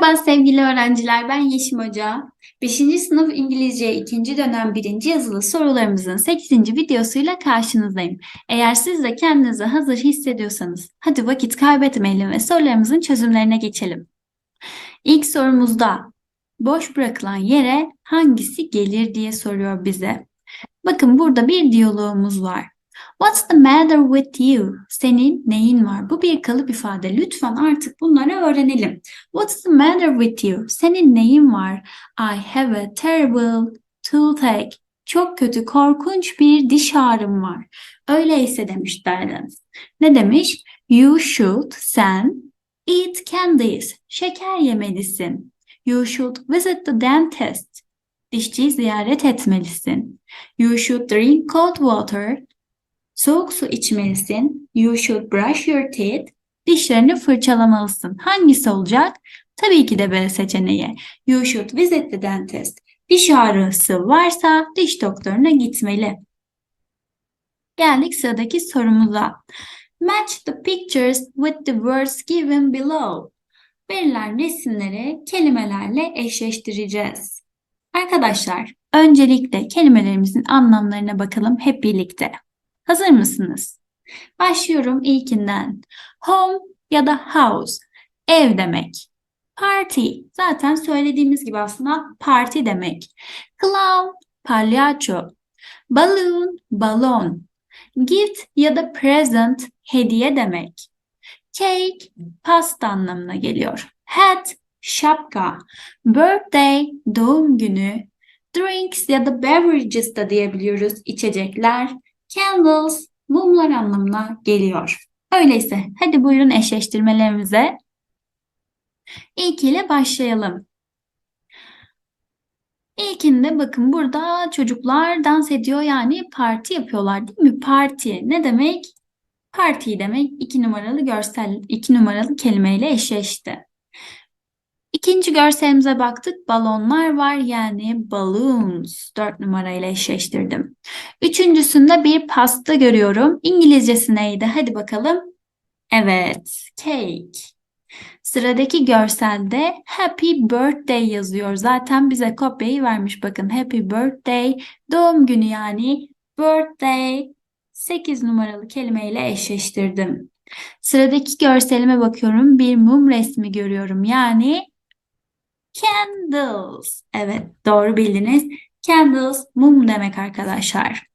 Merhaba sevgili öğrenciler, ben Yeşim Hoca. 5. sınıf İngilizce 2. dönem 1. yazılı sorularımızın 8. videosuyla karşınızdayım. Eğer siz de kendinizi hazır hissediyorsanız hadi vakit kaybetmeyelim ve sorularımızın çözümlerine geçelim. İlk sorumuzda boş bırakılan yere hangisi gelir diye soruyor bize. Bakın burada bir diyalogumuz var. What's the matter with you? Senin neyin var? Bu bir kalıp ifade. Lütfen artık bunları öğrenelim. What's the matter with you? Senin neyin var? I have a terrible toothache. Çok kötü, korkunç bir diş ağrım var. Öyleyse demiş Derdens. Ne demiş? You should, sen, eat candies. Şeker yemelisin. You should visit the dentist. Dişçiyi ziyaret etmelisin. You should drink cold water. Soğuk su içmelisin. You should brush your teeth. Dişlerini fırçalamalısın. Hangisi olacak? Tabii ki de B seçeneği. You should visit the dentist. Diş ağrısı varsa diş doktoruna gitmeli. Geldik sıradaki sorumuza. Match the pictures with the words given below. Verilen resimleri kelimelerle eşleştireceğiz. Arkadaşlar, öncelikle kelimelerimizin anlamlarına bakalım hep birlikte. Hazır mısınız? Başlıyorum ilkinden. Home ya da house, ev demek. Party, zaten söylediğimiz gibi aslında parti demek. Clown, palyaço. Balloon, balon. Gift ya da present, hediye demek. Cake, pasta anlamına geliyor. Hat, şapka. Birthday, doğum günü. Drinks ya da beverages da diyebiliyoruz, içecekler. Candles, mumlar anlamına geliyor. Öyleyse hadi buyurun eşleştirmelerimize. İlkiyle başlayalım. İlkinde bakın burada çocuklar dans ediyor yani parti yapıyorlar değil mi? Parti ne demek? Parti demek iki numaralı görsel, iki numaralı kelimeyle eşleşti. İkinci görselimize baktık. Balonlar var yani balloons. Dört numarayla eşleştirdim. Üçüncüsünde bir pasta görüyorum. İngilizcesi neydi? Hadi bakalım. Evet, cake. Sıradaki görselde happy birthday yazıyor. Zaten bize kopyayı vermiş. Bakın happy birthday, doğum günü yani birthday. 8 numaralı kelimeyle eşleştirdim. Sıradaki görselime bakıyorum. Bir mum resmi görüyorum. Yani Candles. Evet doğru bildiniz. Candles mum demek arkadaşlar.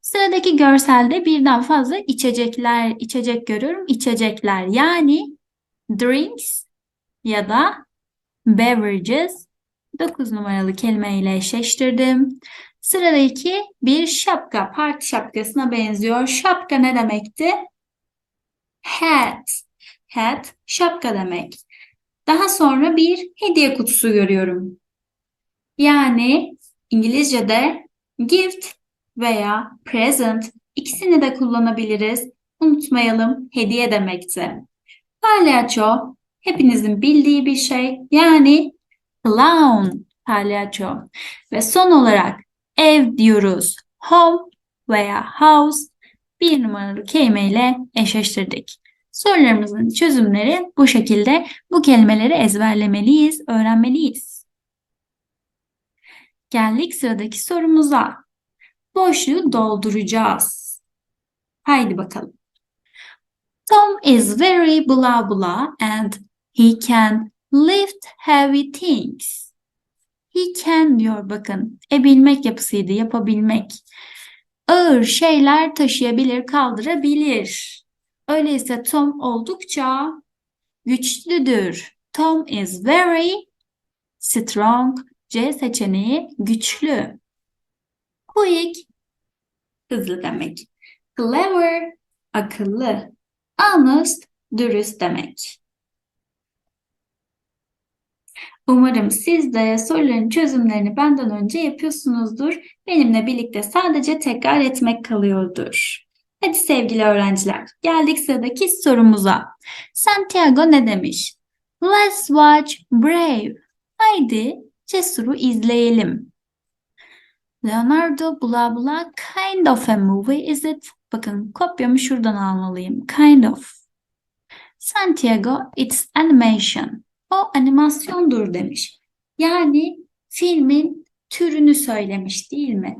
Sıradaki görselde birden fazla içecekler, içecek görüyorum. İçecekler yani drinks ya da beverages 9 numaralı kelimeyle eşleştirdim. Sıradaki bir şapka, parti şapkasına benziyor. Şapka ne demekti? Hat. Hat şapka demek. Daha sonra bir hediye kutusu görüyorum. Yani İngilizce'de gift veya present ikisini de kullanabiliriz. Unutmayalım hediye demekti. Palyaço hepinizin bildiği bir şey. Yani clown palyaço. Ve son olarak ev diyoruz. Home veya house bir numaralı kelimeyle eşleştirdik. Sorularımızın çözümleri bu şekilde. Bu kelimeleri ezberlemeliyiz, öğrenmeliyiz. Geldik sıradaki sorumuza. Boşluğu dolduracağız. Haydi bakalım. Tom is very blah blah and he can lift heavy things. He can diyor bakın. Ebilmek yapısıydı, yapabilmek. Ağır şeyler taşıyabilir, kaldırabilir. Öyleyse Tom oldukça güçlüdür. Tom is very strong. C seçeneği güçlü. Quick hızlı demek. Clever akıllı. Honest dürüst demek. Umarım siz de soruların çözümlerini benden önce yapıyorsunuzdur. Benimle birlikte sadece tekrar etmek kalıyordur. Hadi sevgili öğrenciler, geldik sıradaki sorumuza. Santiago ne demiş? Let's watch Brave. Haydi Cesur'u izleyelim. Leonardo blah blah kind of a movie is it? Bakın kopyamı şuradan almalıyım. Kind of. Santiago it's animation. O animasyondur demiş. Yani filmin türünü söylemiş değil mi?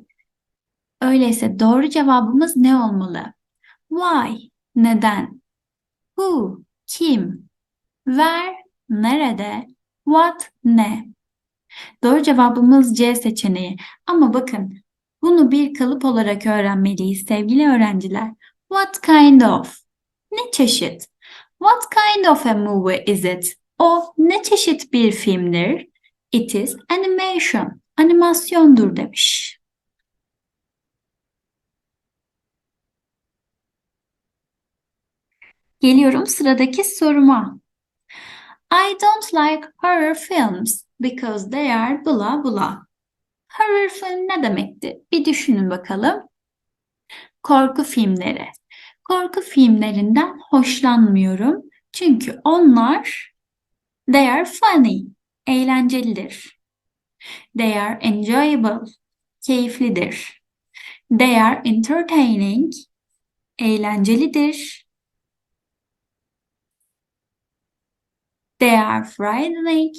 Öyleyse doğru cevabımız ne olmalı? Why? Neden? Who? Kim? Where? Nerede? What? Ne? Doğru cevabımız C seçeneği. Ama bakın bunu bir kalıp olarak öğrenmeliyiz sevgili öğrenciler. What kind of? Ne çeşit? What kind of a movie is it? O ne çeşit bir filmdir? It is animation. Animasyondur demiş. Geliyorum sıradaki soruma. I don't like horror films because they are blah blah. Horror film ne demekti? Bir düşünün bakalım. Korku filmleri. Korku filmlerinden hoşlanmıyorum. Çünkü onlar they are funny, eğlencelidir. They are enjoyable, keyiflidir. They are entertaining, eğlencelidir. They are frightening,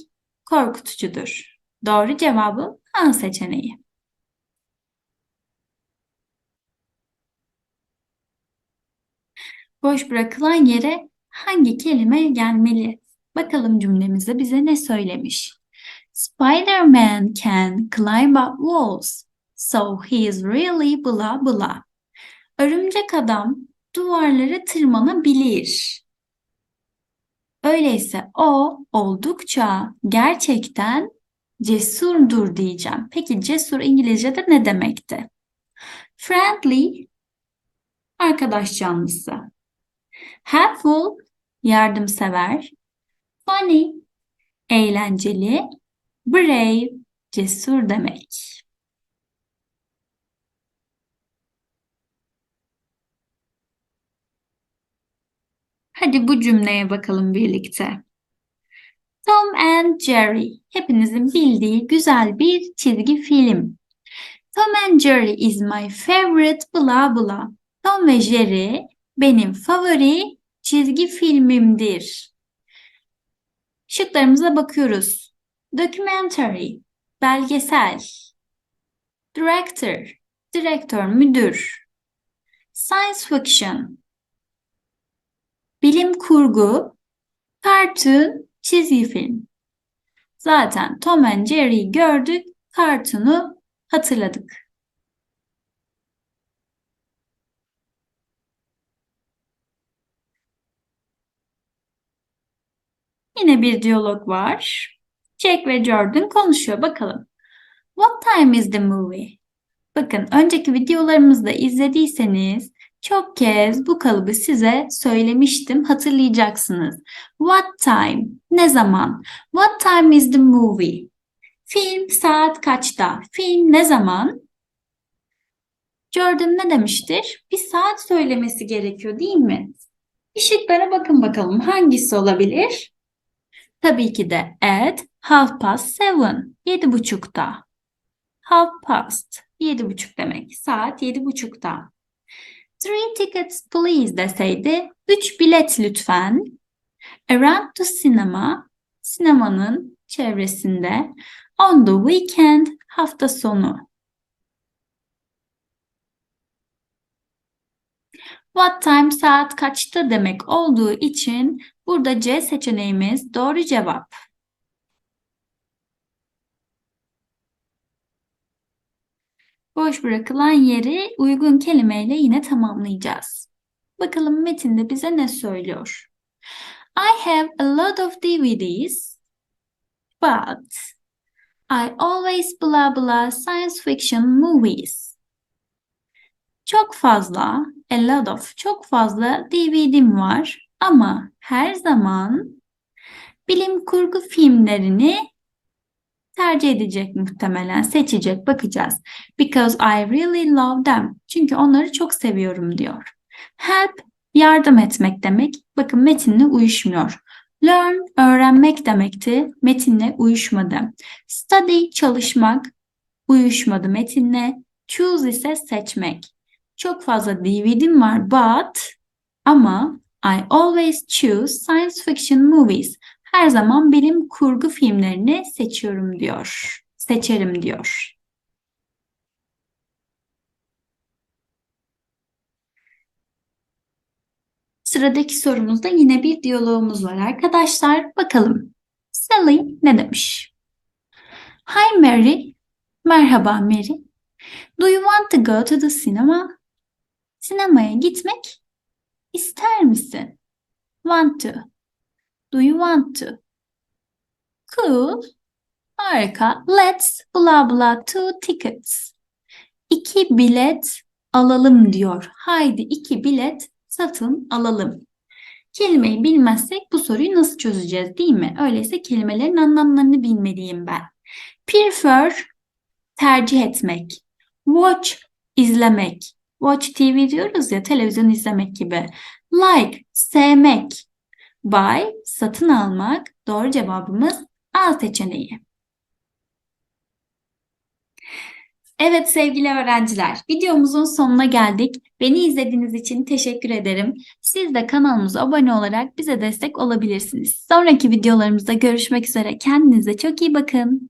korkutucudur. Doğru cevabı A seçeneği. Boş bırakılan yere hangi kelime gelmeli? Bakalım cümlemizde bize ne söylemiş? Spider-Man can climb up walls, so he is really blah blah. Örümcek adam duvarları tırmanabilir. Öyleyse o oldukça gerçekten cesurdur diyeceğim. Peki cesur İngilizce'de ne demekti? Friendly, arkadaş canlısı. Helpful, yardımsever. Funny, eğlenceli. Brave, cesur demek. Hadi bu cümleye bakalım birlikte. Tom and Jerry hepinizin bildiği güzel bir çizgi film. Tom and Jerry is my favorite blah blah. Tom ve Jerry benim favori çizgi filmimdir. Şıklarımıza bakıyoruz. Documentary, belgesel. Director, direktör, müdür. Science fiction, bilim kurgu. Cartoon, çizgi film. Zaten Tom and Jerry'yi gördük, cartoon'u hatırladık. Yine bir diyalog var. Jack ve Jordan konuşuyor. Bakalım. What time is the movie? Bakın önceki videolarımızda izlediyseniz çok kez bu kalıbı size söylemiştim. Hatırlayacaksınız. What time? Ne zaman? What time is the movie? Film saat kaçta? Film ne zaman? Jordan ne demiştir? Bir saat söylemesi gerekiyor değil mi? Işıklara bakın bakalım hangisi olabilir? Tabii ki de at half past seven. Yedi buçukta. Half past. Yedi buçuk demek. Saat yedi buçukta. Three tickets please deseydi. Üç bilet lütfen. Around the cinema. Sinemanın çevresinde. On the weekend. Hafta sonu. What time saat kaçta demek olduğu için burada C seçeneğimiz doğru cevap. Boş bırakılan yeri uygun kelimeyle yine tamamlayacağız. Bakalım metinde bize ne söylüyor? I have a lot of DVDs, but I always blah blah science fiction movies. Çok fazla, a lot of, çok fazla DVD'm var ama her zaman bilim kurgu filmlerini tercih edecek muhtemelen, seçecek, bakacağız. Because I really love them. Çünkü onları çok seviyorum diyor. Help, yardım etmek demek. Bakın metinle uyuşmuyor. Learn, öğrenmek demekti. Metinle uyuşmadı. Study, çalışmak, uyuşmadı metinle. Choose ise seçmek. Çok fazla DVD'm var but ama I always choose science fiction movies. Her zaman bilim kurgu filmlerini seçiyorum diyor. Seçerim diyor. Sıradaki sorumuzda yine bir diyalogumuz var arkadaşlar. Bakalım. Sally ne demiş? Hi Mary. Merhaba Mary. Do you want to go to the cinema? Sinemaya gitmek ister misin? Want to. Do you want to? Cool. Harika. Let's blah blah two tickets. İki bilet alalım diyor. Haydi iki bilet satın alalım. Kelimeyi bilmezsek bu soruyu nasıl çözeceğiz değil mi? Öyleyse kelimelerin anlamlarını bilmeliyim ben. Prefer tercih etmek. Watch izlemek. Watch TV diyoruz ya televizyon izlemek gibi. Like sevmek. Buy satın almak. Doğru cevabımız A seçeneği. Evet sevgili öğrenciler, videomuzun sonuna geldik. Beni izlediğiniz için teşekkür ederim. Siz de kanalımıza abone olarak bize destek olabilirsiniz. Sonraki videolarımızda görüşmek üzere. Kendinize çok iyi bakın.